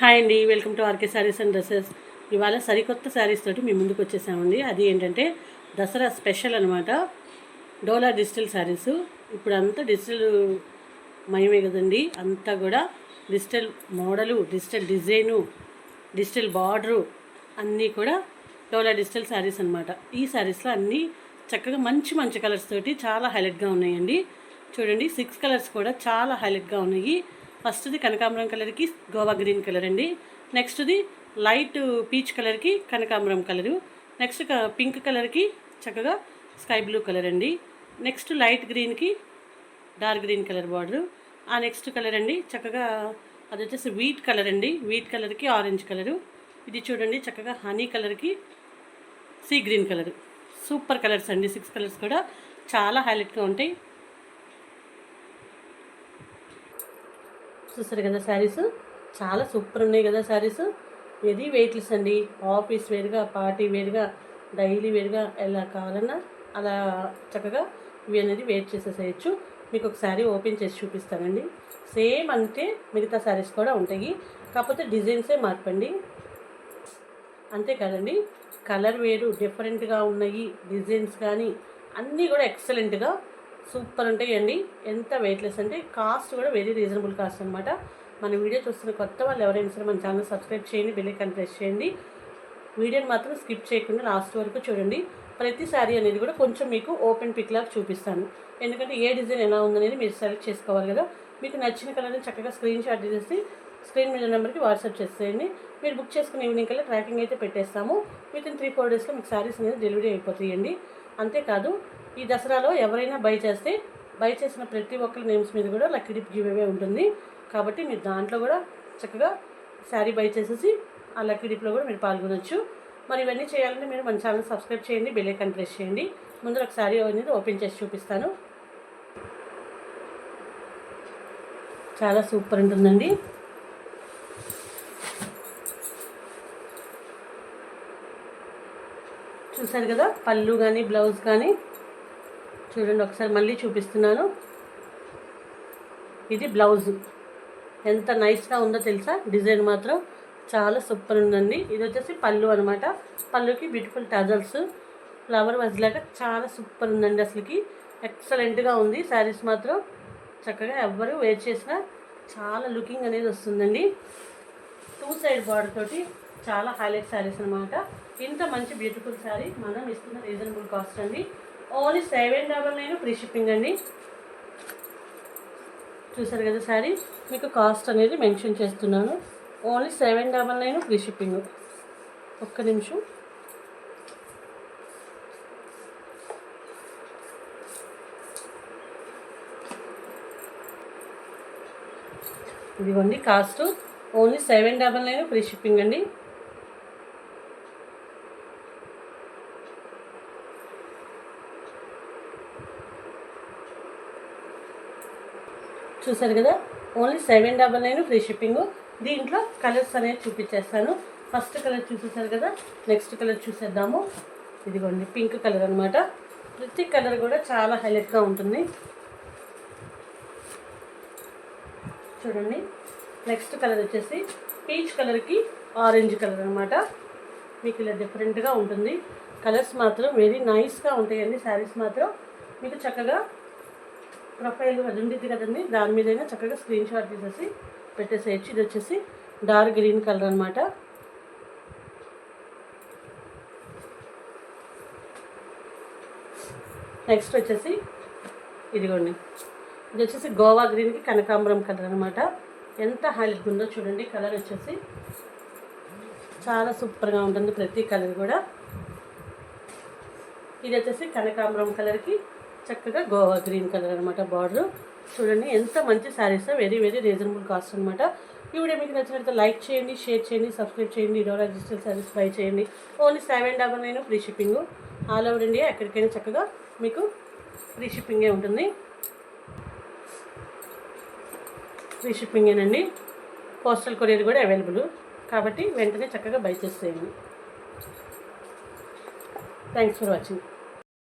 Hi అండి welcome to RK saris and dresses. ఇవాళ సరికొత్త శారీస్ తోటి మేము ముందుకు వచ్చేసామండి. అది ఏంటంటే దసరా స్పెషల్ అనమాట డోలా డిజిటల్ శారీస్ ఇప్పుడు అంతా డిజిటల్ మయమే కదండి. అంతా కూడా digital model digital design digital border అన్నీ కూడా డోలా డిజిటల్ శారీస్ అనమాట ఈ శారీస్లో అన్నీ చక్కగా మంచి మంచి కలర్స్ తోటి చాలా హైలైట్గా ఉన్నాయండి. చూడండి సిక్స్ కలర్స్ కూడా చాలా హైలైట్గా ఉన్నాయి. ఫస్ట్ది కనకాంబరం కలర్కి గోవా గ్రీన్ కలర్ అండి. నెక్స్ట్ది లైట్ పీచ్ కలర్కి కనకాంబరం కలరు. నెక్స్ట్ పింక్ కలర్కి చక్కగా స్కై బ్లూ కలర్ అండి. నెక్స్ట్ లైట్ గ్రీన్కి డార్క్ గ్రీన్ కలర్ బార్డరు. ఆ నెక్స్ట్ కలర్ అండి చక్కగా అది వచ్చేసి వీట్ కలర్ అండి. వీట్ కలర్కి ఆరెంజ్ కలరు. ఇది చూడండి చక్కగా హనీ కలర్కి sea green colour. Super colours అండి. సిక్స్ కలర్స్ కూడా చాలా హైలైట్గా ఉంటాయి. చూస్తారు కదా శారీస్? చాలా సూపర్ ఉన్నాయి కదా శారీస్. ఇది వెయిట్లెస్ అండి? ఆఫీస్ వేరుగా పార్టీ వేరుగా డైలీ వేరుగా ఎలా కావాలన్నా అలా చక్కగా ఇవి అనేది వెయిట్ చేసేసేయచ్చు. మీకు ఒక శారీ ఓపెన్ చేసి చూపిస్తానండి. సేమ్ అంటే మిగతా శారీస్ కూడా ఉంటాయి. కాకపోతే డిజైన్సే మార్పండి. అంతే కదండి కలర్ వేరు డిఫరెంట్గా ఉన్నాయి డిజైన్స్ కానీ అన్నీ కూడా ఎక్సలెంట్గా సూపర్ ఉంటాయండి ఎంత వెయిట్లెస్ అంటే కాస్ట్ కూడా వెరీ రీజనబుల్ కాస్ట్ అనమాట మన వీడియో చూస్తున్న కొత్త వాళ్ళు ఎవరైనా సరే మన ఛానల్ సబ్స్క్రైబ్ చేయండి బెల్లైకాన్ ప్రెస్ చేయండి. వీడియోని మాత్రం స్కిప్ చేయకుండా లాస్ట్ వరకు చూడండి. ప్రతి శారీ అనేది కూడా కొంచెం మీకు ఓపెన్ పిక్ లాగా చూపిస్తాను. ఎందుకంటే ఏ డిజైన్ ఎలా ఉందనేది మీరు సెలెక్ట్ చేసుకోవాలి కదా. మీకు నచ్చిన కలర్ని చక్కగా స్క్రీన్ షాట్ చేసి స్క్రీన్ మీద నెంబర్కి వాట్సాప్ చేసేయండి. మీరు బుక్ చేసుకున్న ఈవినింగ్ కల్లా ట్రాకింగ్ అయితే పెట్టేస్తాము. విత్ ఇన్ త్రీ ఫోర్ డేస్లో మీకు శారీస్ అనేది డెలివరీ అయిపోతాయండి. అంతేకాదు ఈ దసరాలో ఎవరైనా బై చేస్తే బై చేసిన ప్రతి ఒక్కరి నేమ్స్ మీద కూడా లక్కీ డిప్ గివ్ ఉంటుంది. కాబట్టి మీరు దాంట్లో కూడా చక్కగా శారీ బై చేసేసి ఆ లక్కీ డిప్లో కూడా మీరు పాల్గొనొచ్చు. మరి ఇవన్నీ చేయాలంటే మీరు మన ఛానల్ సబ్స్క్రైబ్ చేయండి బెల్ ఐకాన్ ప్రెస్ చేయండి. ముందు ఒక శారీ అనేది ఓపెన్ చేసి చూపిస్తాను. చాలా సూపర్ ఉంటుందండి. చూసారు కదా? పళ్ళు కానీ బ్లౌజ్ కానీ. చూడండి ఒకసారి మళ్ళీ చూపిస్తున్నాను. ఇది బ్లౌజ్. ఎంత నైస్గా ఉందో తెలుసా? డిజైన్ మాత్రం చాలా సూపర్ ఉందండి. ఇది వచ్చేసి పళ్ళు అనమాట పళ్ళుకి బ్యూటిఫుల్ టజల్స్. ఫ్లవర్ వజ్లాగా చాలా సూపర్ ఉందండి అసలుకి. ఎక్సలెంట్గా ఉంది. శారీస్ మాత్రం చక్కగా ఎవ్వరు వేర్ చేసినా చాలా లుకింగ్ అనేది వస్తుందండి. టూ సైడ్ బార్డర్ తోటి చాలా హైలైట్ శారీస్ అనమాట ఇంత మంచి బ్యూటిఫుల్ శారీ మనం ఇస్తున్న రీజనబుల్ కాస్ట్ అండి. Only seven double nine free shipping అండి. చూసారు కదా శారీ మీకు కాస్ట్ అనేది మెన్షన్ చేస్తున్నాను. Only seven double nine free shipping. ఒక్క నిమిషం. ఇదిగోండి cost only seven double nine free shipping అండి. చూసారు కదా? Only seven double nine free shipping దీంట్లో కలర్స్ అనేది చూపించేస్తాను. ఫస్ట్ కలర్ చూసేసారు కదా? నెక్స్ట్ కలర్ చూసేద్దాము. ఇదిగోండి పింక్ కలర్ అనమాట ప్రతి కలర్ కూడా చాలా హైలైట్గా ఉంటుంది. చూడండి నెక్స్ట్ కలర్ వచ్చేసి పీచ్ కలర్కి ఆరెంజ్ కలర్ అనమాట మీకు ఇలా డిఫరెంట్గా ఉంటుంది. కలర్స్ మాత్రం వెరీ నైస్గా ఉంటాయండి. శారీస్ మాత్రం మీకు చక్కగా ప్రొఫైల్ అది ఉండేది కదండి. దాని మీదైనా చక్కగా స్క్రీన్ షాట్ తీసేసి పెట్టేసేయచ్చు. ఇది వచ్చేసి డార్క్ గ్రీన్ కలర్ అనమాట నెక్స్ట్ వచ్చేసి ఇదిగోండి. ఇది వచ్చేసి గోవా గ్రీన్కి కనకాంబరం కలర్ అనమాట ఎంత హైలైట్ ఉందో చూడండి. కలర్ వచ్చేసి చాలా సూపర్గా ఉంటుంది ప్రతి కలర్ కూడా. ఇది వచ్చేసి కనకాంబరం కలర్కి చక్కగా గోవా గ్రీన్ కలర్ అనమాట బార్డర్. చూడండి ఎంత మంచి saris very very reasonable cost అనమాట ఈ వీడియో మీకు నచ్చినట్లయితే లైక్ చేయండి షేర్ చేయండి సబ్స్క్రైబ్ చేయండి ఇరవై డిజిటల్ సర్వీస్ బై చేయండి. Only seven double nine free shipping all over India ఎక్కడికైనా చక్కగా మీకు ఫ్రీ షిప్పింగే ఉంటుంది. ఫ్రీ షిప్పింగేనండి పోస్టల్ కొరియర్ కూడా అవైలబుల్ కాబట్టి వెంటనే చక్కగా బై చేసేయండి. Thanks for watching